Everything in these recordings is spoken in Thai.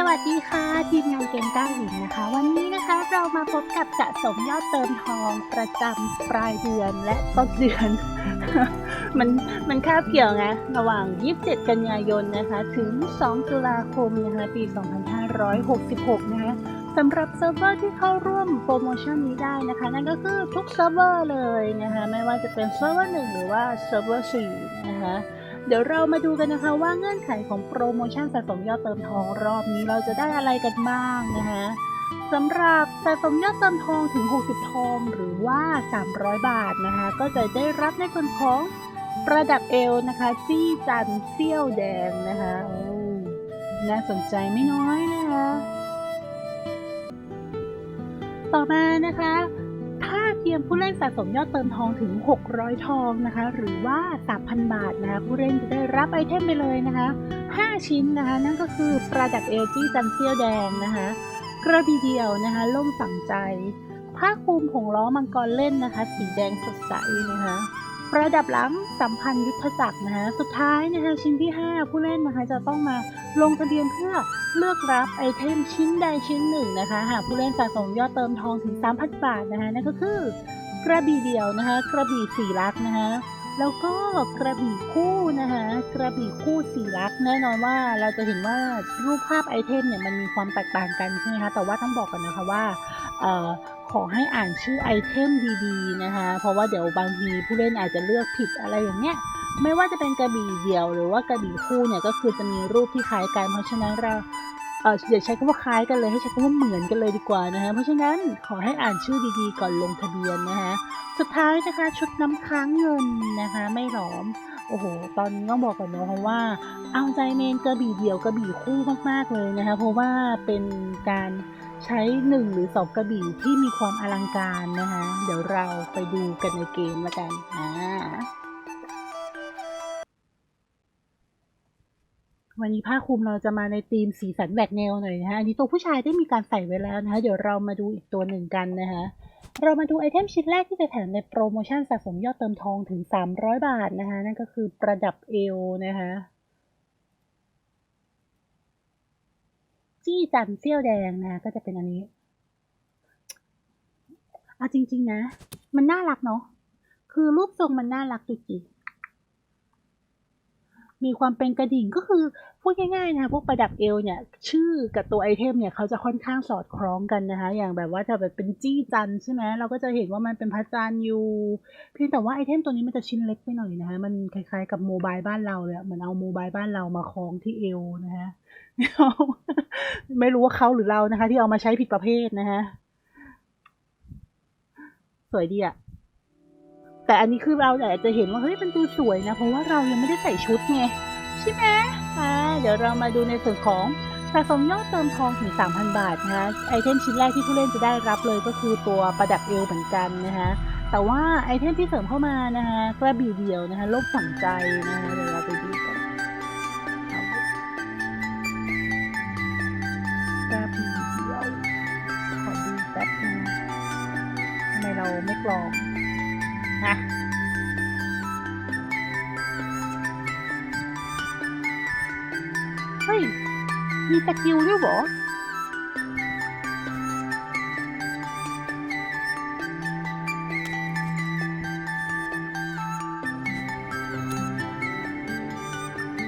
สวัสดีค่ะทีมงานเกมก้าหญิงนะคะ วันนี้นะคะเรามาพบกับสะสมยอดเติมทองประจำปลายเดือนและต้นเดือน มันมันคาบเกี่ยวไงระหว่าง 27 กันยายนนะคะ ถึง 2 ตุลาคมนะคะ ปี 2566 นะคะสำหรับเซิร์ฟเวอร์ที่เข้าร่วมโปรโมชั่นนี้ได้นะคะ นั่นก็คือทุกเซิร์ฟเวอร์เลยนะคะ ไม่ว่าจะเป็นเซิร์ฟเวอร์หนึ่งหรือว่าเซิร์ฟเวอร์สี่นะคะ เดี๋ยวเรามาดูกันนะคะว่าเงื่อนไขของโปรโมชั่นสะสมยอดเติมทองรอบนี้เราจะได้อะไรกันบ้างนะคะสำหรับสะสมยอดเติมทองถึง 60 ทองหรือว่า 300 บาทนะคะ ก็จะได้รับในส่วนของประดับเอวนะคะ จี้จันเซี่ยวแดงนะคะน่าสนใจไม่น้อยนะคะ ต่อมานะคะ เทียมผู้เล่นสะสมยอดเติมทองถึง 600 ทองนะคะ หรือว่า 3,000 บาทนะคะผู้เล่นจะได้รับไอเทมไปเลยนะคะ 5 ชิ้นนะคะ นั่นก็คือประดับเอลจี้จันเซียวแดงนะคะ กระบี่เดียวนะคะล่มฝังใจ ผ้าคลุมผงล้อมังกรเล่นนะคะ สีแดงสดใสนะคะประดับหลังสัมพันธ์ยุทธจักรนะคะสุดท้ายนะคะชิ้นที่ 5 ผู้เล่นนะคะจะต้องมาลงทะเบียนเพื่อเลือกรับไอเทมชิ้นใดชิ้นหนึ่งนะคะ หากผู้เล่นสะสมยอดเติมทองถึง 3,000 บาทนะคะนั่นก็คือกระบี่เดียวนะคะ กระบี่สี่ลักษณ์นะคะแล้วก็กระบี่คู่นะคะกระบี่คู่สีลักษณ์แน่นอนว่าเราจะเห็นว่ารูปภาพไอเทมเนี่ยมันมีความแตกต่างกันใช่ไหมคะแต่ว่าต้องบอกกันนะคะว่าออขอให้อ่านชื่อไอเทมดีๆนะคะเพราะว่าเดี๋ยวบางทีผู้เล่นอาจจะเลือกผิดอะไรอย่างเงี้ย ไม่ว่าจะเป็นกระบี่เดี่ยว หรือว่ากระบี่คู่เนี่ยก็คือจะมีรูปที่คล้ายกัน เพราะฉะนั้นเราเออเดี๋ยวใช้คำว่าคล้ายกันเลยให้ใช้คำว่าเหมือนกันเลยดีกว่านะคะเพราะฉะนั้นขอให้อ่านชื่อดีๆ ก่อนลงทะเบียนนะคะสุดท้ายนะคะชุดน้ำค้างเงินนะคะไม่หลอมโอ้โห ตอนนี้ต้องบอกก่อนนะคะว่าเอาใจเมนกระบี่เดี่ยวกระบี่คู่มากๆเลยนะคะ เพราะว่าเป็นการใช้หนึ่งหรือสองกระบี่ที่มีความอลังการนะคะ เดี๋ยวเราไปดูกันในเกมละกันอ่า วันนี้ผ้าคลุมเราจะมาในธีมสีสันแบกแนวหน่อยนะคะอันนี้ตัวผู้ชายได้มีการใส่ไว้แล้วนะคะ เดี๋ยวเรามาดูอีกตัวหนึ่งกันนะคะ เรามาดูไอเทมชิ้นแรกที่จะแถมในโปรโมชั่นสะสมยอดเติมทองถึง 300 บาทนะคะ นั่นก็คือประดับเอวนะคะจี้จันเซี่ยวแดงนะก็จะเป็นอันนี้เอาจริง ๆ นะ มันน่ารักเนาะคือรูปทรงมันน่ารักจริง มีความเป็นกระดิ่งก็คือพูดง่ายๆนะคะพวกประดับเอวเนี่ย ชื่อกับตัวไอเทมเนี่ยเขาจะค่อนข้างสอดคล้องกันนะคะ อย่างแบบว่าถ้าแบบเป็นจี้จันใช่ไหมเราก็จะเห็นว่ามันเป็นพระจันทร์อยู่เพียงแต่ว่าไอเทมตัวนี้มันจะชิ้นเล็กไปหน่อยนะคะมันคล้ายๆกับโมบายบ้านเราเลยเหมือนเอาโมบายบ้านเรามาคล้องที่เอวนะคะไม่รู้ว่าเขาหรือเรานะคะ ที่เอามาใช้ผิดประเภทนะคะสวยดีอะ แต่อันนี้คือเราอาจจะเห็นว่าเฮ้ยมันดูสวยนะ เพราะว่าเรายังไม่ได้ใส่ชุดไงใช่ไหมอ่าเดี๋ยวเรามาดูในส่วนของสะสมยอดเติมทองถึง 3,000 บาทนะคะไอเทมชิ้นแรกที่ผู้เล่นจะได้รับเลยก็คือตัวประดับเอวเหมือนกันนะคะแต่ว่าไอเทมที่เสริมเข้ามานะคะกระบี่เดียวนะคะลบฝังใจนะคะเดี๋ยวเราไปดูกันกระบี่เดียวขอดูแป๊บนึงทำไมเราไม่กรอง นะเฮ้ย มีสกิลด้วยเหรอ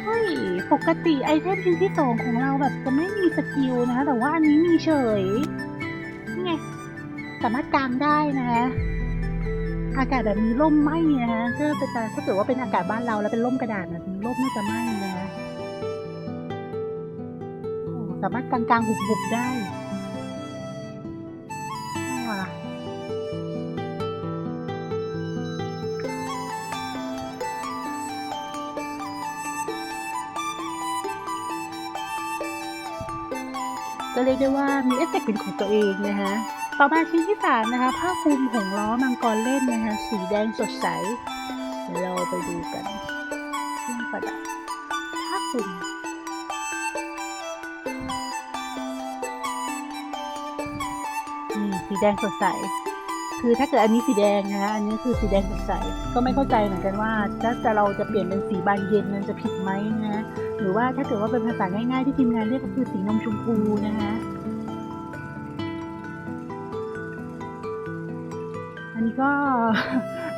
เฮ้ยปกติไอเทมชิ้นที่สองของเราแบบจะไม่มีสกิลนะคะแต่ว่าอันนี้มีเฉย นี่ไง สามารถกางได้นะคะ อากาศแบบมีร่มไหมนะคะถ้าเป็นถ้าเกิดว่าเป็นอากาศบ้านเราแล้วเป็นร่มกระดาษนี้ร่มน่าจะไหมนะคะโอ้สามารถกางกางหุบหุบๆได้อ่าก็เรียกได้ว่ามีเอฟเฟกต์เป็นของตัวเองนะคะ ต่อมาชิ้นที่สามนะคะผ้าคลุมหงล้อมังกรเล่นนะคะสีแดงสดใส เราไปดูกันเครื่องประดับผ้าคลุมนี่สีแดงสดใส คือถ้าเกิดอันนี้สีแดงนะคะ อันนี้คือสีแดงสดใส ก็ไม่เข้าใจเหมือนกันว่า ถ้าจะเราจะเปลี่ยนเป็นสีบานเย็นมันจะผิดไหมนะ หรือว่าถ้าเกิดว่าเป็นภาษาง่ายๆที่ทีมงานเรียกก็คือสีนมชมพูนะคะ นี้ก็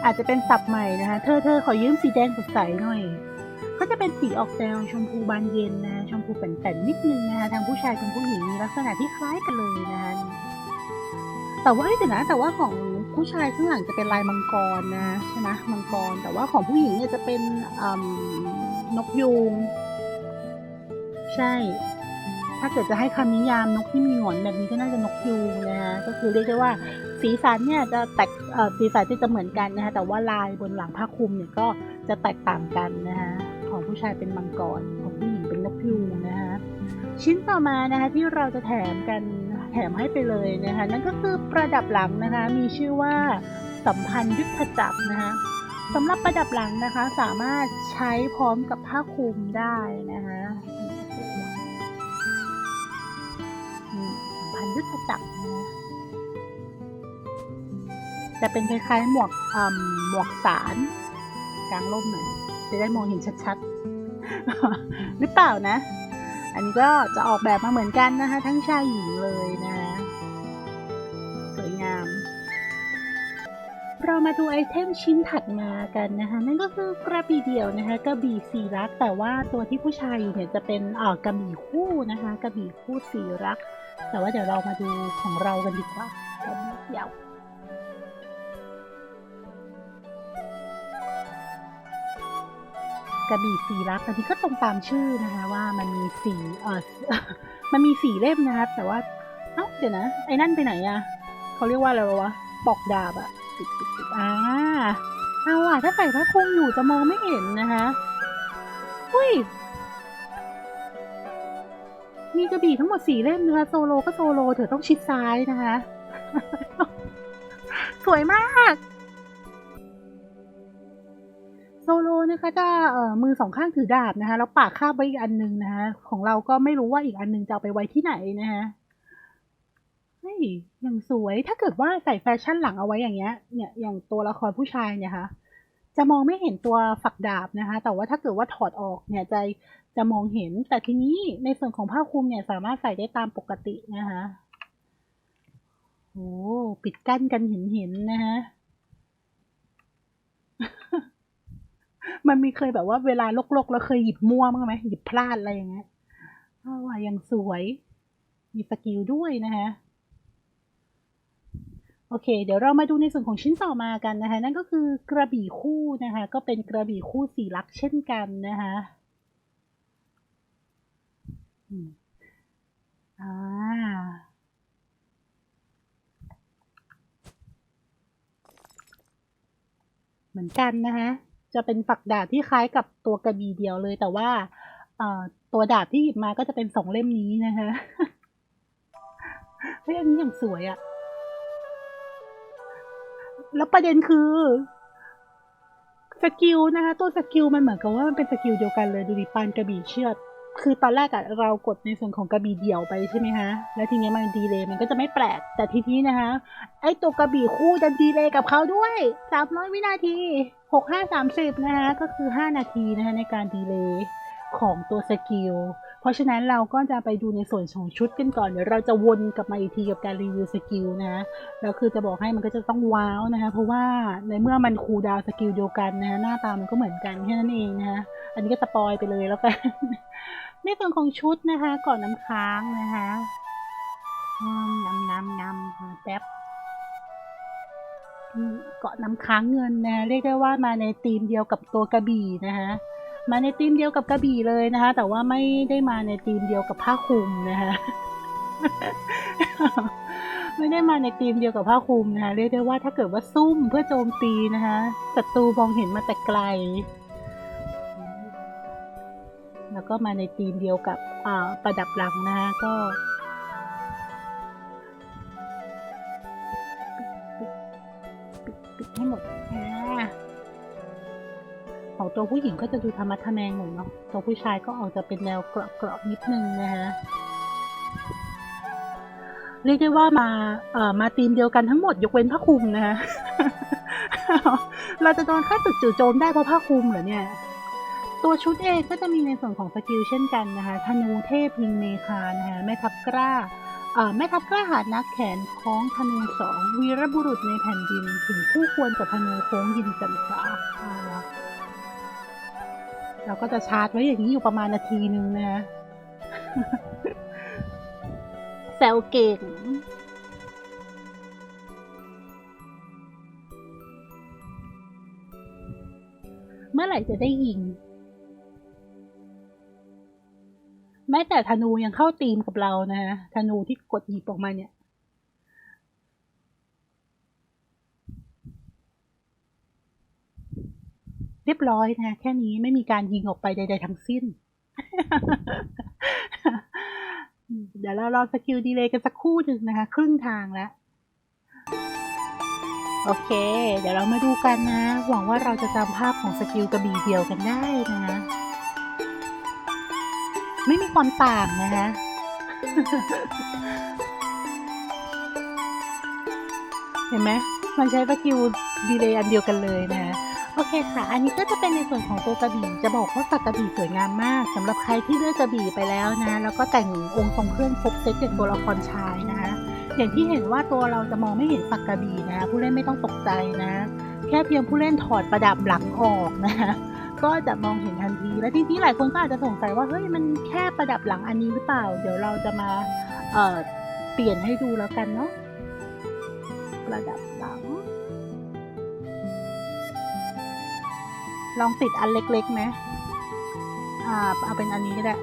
อาจจะเป็นศัพท์ใหม่นะคะ เธอเธอขอยืมสีแดงสดใสหน่อย ก็จะเป็นสีออกแนวชมพูบานเย็นนะชมพูแป่นๆนิดนึงนะคะทางผู้ชายกับผู้หญิงมีลักษณะที่คล้ายกันเลยนะคะแต่ว่าเอ้ยเดี๋ยวนะแต่ว่าของผู้ชายข้างหลังจะเป็นลายมังกรนะใช่ไหมมังกร แต่ว่าของผู้หญิงเนี่ยจะเป็นนกยูงใช่ ถ้าเกิดจะให้คำนิยามนกที่มีหงอนแบบนี้ก็น่าจะนกยูงนะคะก็คือเรียกได้ว่า สีสันเนี่ยจะแตกสีสันจะเหมือนกันนะคะแต่ว่าลายบนหลังผ้าคลุมเนี่ยก็จะแตกต่างกันนะคะของผู้ชายเป็นมังกรของผู้หญิงเป็นนกยูงนะคะชิ้นต่อมานะคะที่เราจะแถมกันแถมให้ไปเลยนะคะนั่นก็คือประดับหลังนะคะมีชื่อว่าสัมพันธ์ยุทธจักรนะคะสำหรับประดับหลังนะคะสามารถใช้พร้อมกับผ้าคลุมได้นะคะสัมพันธ์ยุทธจักรนะ จะเป็นคล้ายๆหมวกหมวกสารกลางร่มหน่อยจะได้มองเห็นชัดๆ หรือเปล่านะ อันนี้ก็จะออกแบบมาเหมือนกันนะคะ ทั้งชายหญิงเลยนะคะสวยงาม เรามาดูไอเทมชิ้นถัดมากันนะคะ นั่นก็คือกระบี่เดี่ยวนะคะกระบี่สีรัก แต่ว่าตัวที่ผู้ชายอยู่เนี่ยจะเป็นอ่อกระบี่คู่นะคะกระบี่คู่สีรัก แต่ว่าเดี๋ยวเรามาดูของเรากันดีกว่ากระบี่เดี่ยว กระบี่สีรักอันนี้ก็ตรงตามชื่อนะคะว่ามันมีสีเออมันมีสีเล่มนะครับแต่ว่าเอ้าเดี๋ยวนะไอ้นั่นไปไหนอะเขาเรียกว่าอะไรวะปอกดาบอะปิดปิดปิดอ่าเอาอะถ้าใส่ผ้าคลุมอยู่จะมองไม่เห็นนะคะอุ้ยมีกระบี่ทั้งหมดสี่เล่มนะคะโซโลก็โซโลเธอต้องชิดซ้ายนะคะ สวยมาก โซโลนะคะจะเอ่อมือสองข้างถือดาบนะคะ แล้วปากคาบไว้อีกอันนึงนะคะของเราก็ไม่รู้ว่าอีกอันนึงจะเอาไปไว้ที่ไหนนะคะเฮ้ยยังสวยถ้าเกิดว่าใส่แฟชั่นหลังเอาไว้อย่างเงี้ย เนี่ยอย่างตัวละครผู้ชายเนี่ยค่ะจะมองไม่เห็นตัวฝักดาบนะคะ แต่ว่าถ้าเกิดว่าถอดออกเนี่ยจะจะมองเห็น แต่ทีนี้ในส่วนของผ้าคลุมเนี่ยสามารถใส่ได้ตามปกตินะคะโอ้ปิดกั้นกันเห็นเห็นนะคะ มันมีเคยแบบว่าเวลาลกๆแล้วเคยหยิบมั่วมั้งไหมหยิบพลาดอะไรอย่างเงี้ยอ้าวว่ายังสวย มีสกิลด้วยนะคะ โอเค เดี๋ยวเรามาดูในส่วนของชิ้นต่อมากันนะคะ นั่นก็คือกระบี่คู่นะคะ ก็เป็นกระบี่คู่สีลักเช่นกันนะคะอ่าเหมือนกันนะคะ จะเป็นฝักดาบที่คล้ายกับตัวกระบี่เดียวเลย แต่ว่าตัวดาบที่หยิบมาก็จะเป็นสองเล่มนี้นะคะเฮ้ยอันนี้อย่างสวยอะแล้วประเด็นคือสกิลนะคะ ตัวสกิลมันเหมือนกับว่ามันเป็นสกิลเดียวกันเลยดูดิปานกระบี่เชือด คือตอนแรกอะเรากดในส่วนของกระบี่เดี่ยวไปใช่ไหมคะแล้วทีนี้มันดีเลยมันก็จะไม่แปลก แต่ทีนี้นะคะ ไอตัวกระบี่คู่จะดีเลยกับเขาด้วยสามร้อยวินาทีหกห้าสามสิบนะคะก็คือห้านาทีนะคะในการดีเลย์ของตัวสกิล เพราะฉะนั้นเราก็จะไปดูในส่วนของชุดกันก่อน เดี๋ยวเราจะวนกลับมาอีกทีกับการรีวิวสกิลนะแล้วคือจะบอกให้มันก็จะต้องว้าวนะคะ เพราะว่าในเมื่อมันคูดาวสกิลเดียวกันนะคะหน้าตามันก็เหมือนกันแค่นั้นเองนะคะอันนี้ก็สปอยไปเลยแล้วกัน ในส่วนของชุดนะคะก่อนน้ำค้างนะคะอืมนำนำนำแป๊บเกาะน้ำค้างเงินนะเรียกได้ว่ามาในธีมเดียวกับตัวกระบี่นะคะมาในธีมเดียวกับกระบี่เลยนะคะ แต่ว่าไม่ได้มาในธีมเดียวกับผ้าคลุมนะคะไม่ได้มาในธีมเดียวกับผ้าคลุมนะคะเรียกได้ว่าถ้าเกิดว่าซุ่มเพื่อโจมตีนะคะศัตรูมองเห็นมาแต่ไกล แล้วก็มาในธีมเดียวกับประดับหลังนะคะก็ปิดให้หมดอ่าของตัวผู้หญิงก็จะดูธรรมะทะแมงหน่อยเนาะตัวผู้ชายก็ออกจะเป็นแนวเกราะๆนิดนึงนะคะเรียกได้ว่ามาเอ่อมาทีมเดียวกันทั้งหมดยกเว้นผ้าคลุมนะคะเราจะโดนค่าตึกจู่โจมได้เพราะผ้าคลุมเหรอเนี่ย ตัวชุดเองก็จะมีในส่วนของสกิลเช่นกันนะคะธนูเทพยิงเมคานะคะแม่ทัพกล้าแม่ทัพกล้าหาดนักแขนคล้องธนูสองวีรบุรุษในแผ่นดินถึงคู่ควรกับธนูโค้งยินจันทราอ่าเราก็จะชาร์จไว้อย่างนี้อยู่ประมาณนาทีหนึ่งนะคะแซวเก่งเมื่อไหร่จะได้ยิง แม้แต่ธนูยังเข้าตีมกับเรานะฮะธนูที่กดหยิบออกมาเนี่ย เรียบร้อยนะแค่นี้ไม่มีการยิงออกไปใด ๆ ทั้งสิ้น เดี๋ยวเรารอสกิลดีเลยกันสักครู่หนึ่งนะคะ ครึ่งทางแล้วโอเค เดี๋ยวเรามาดูกันนะ หวังว่าเราจะจำภาพของสกิลกระบี่เดียวกันได้นะคะ ไม่มีความต่างนะคะเห็นไหมมันใช้สกิลดีเลย์อันเดียวกันเลยนะคะโอเคค่ะ อันนี้ก็จะเป็นในส่วนของตัวกระบี่ จะบอกว่าสักกระบี่สวยงามมากสำหรับใครที่เลือกกระบี่ไปแล้วนะ แล้วก็แต่งองค์ทรงเครื่องครบเซตเป็นตัวละครชายนะคะอย่างที่เห็นว่าตัวเราจะมองไม่เห็นสักกระบี่นะ ผู้เล่นไม่ต้องตกใจนะ แค่เพียงผู้เล่นถอดประดับหลังออกนะ ก็จะมองเห็นทันที และทีนี้หลายคนก็อาจจะสงสัยว่าเฮ้ยมันแค่ประดับหลังอันนี้หรือเปล่า เดี๋ยวเราจะมาเอ่อเปลี่ยนให้ดูแล้วกันเนาะประดับหลัง ลองติดอันเล็กๆไหมอ่าเอาเป็นอันนี้ก็ได้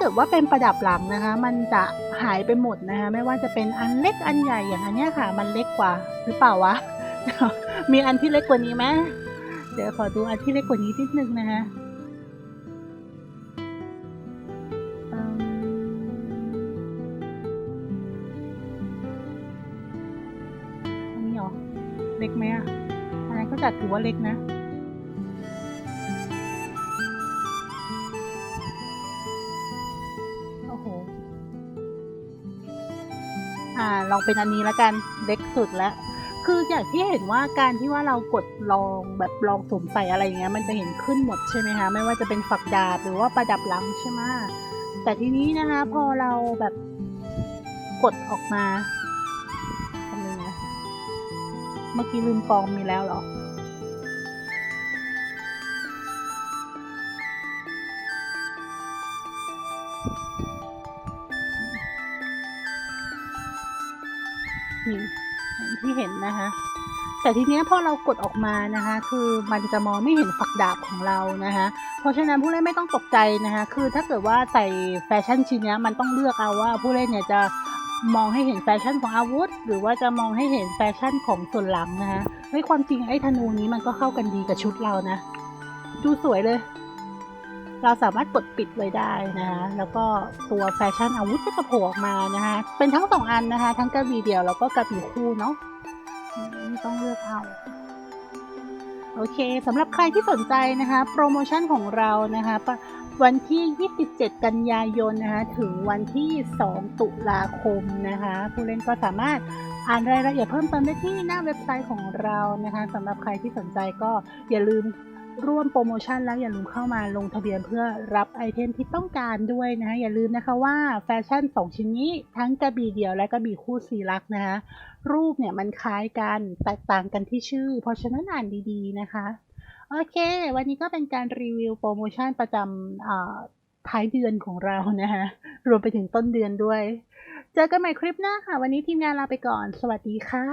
เกิดว่าเป็นประดับหลังนะคะ มันจะหายไปหมดนะคะ ไม่ว่าจะเป็นอันเล็กอันใหญ่อย่างอันเนี้ยค่ะ มันเล็กกว่าหรือเปล่าวะ มีอันที่เล็กกว่านี้ไหมเดี๋ยวขอดูอันที่เล็กกว่านี้นิดนึงนะคะอันนี้เหรอ เล็กไหมอะอันนั้นก็จัดถือว่าเล็กนะ ลองเป็นอันนี้แล้วกันเล็กสุดแล้วคืออย่างที่เห็นว่าการที่ว่าเรากดลองแบบลองสวมใส่อะไรอย่างเงี้ยมันจะเห็นขึ้นหมดใช่ไหมคะไม่ว่าจะเป็นฝักดาบหรือว่าประดับหลังใช่ไหมแต่ทีนี้นะคะพอเราแบบกดออกมาทำยังไงเมื่อกี้ลืมกองมีแล้วเหรอ ที่เห็นนะคะ แต่ทีเนี้ยพอเรากดออกมานะคะ คือมันจะมองไม่เห็นฝักดาบของเรานะคะ เพราะฉะนั้นผู้เล่นไม่ต้องตกใจนะคะ คือถ้าเกิดว่าใส่แฟชั่นชิ้นนี้มันต้องเลือกเอาว่าผู้เล่นเนี่ยจะมองให้เห็นแฟชั่นของอาวุธ หรือว่าจะมองให้เห็นแฟชั่นของส่วนหลังนะคะในความจริงไอ้ธนูนี้มันก็เข้ากันดีกับชุดเรานะ ดูสวยเลย เราสามารถกดปิดไว้ได้นะคะแล้วก็ตัวแฟชั่นอาวุธก็จะโผล่ออกมานะคะเป็นทั้งสองอันนะคะ ทั้งกระบี่เดียวแล้วก็กระบี่คู่เนาะ ที่ต้องเลือกเอาโอเคสำหรับใครที่สนใจนะคะ โปรโมชั่นของเรานะคะปะวันที่ 27 กันยายนนะคะถึงวันที่ 2 ตุลาคมนะคะผู้เล่นก็สามารถอ่านรายละเอียดเพิ่มเติมได้ที่หน้าเว็บไซต์ของเรานะคะสำหรับใครที่สนใจก็อย่าลืม ร่วมโปรโมชั่นแล้วอย่าลืมเข้ามาลงทะเบียนเพื่อรับไอเทมที่ต้องการด้วยนะคะอย่าลืมนะคะว่าแฟชั่น 2 ชิ้นนี้ทั้งกระบี่เดี่ยวและกระบี่คู่สีลักษณ์นะคะรูปเนี่ยมันคล้ายกันแตกต่างกันที่ชื่อ เพราะฉะนั้นอ่านดีๆนะคะ โอเค วันนี้ก็เป็นการรีวิวโปรโมชั่นประจำท้ายเดือนของเรานะคะรวมไปถึงต้นเดือนด้วย เจอกันใหม่คลิปหน้าค่ะ วันนี้ทีมงานลาไปก่อน สวัสดีค่ะ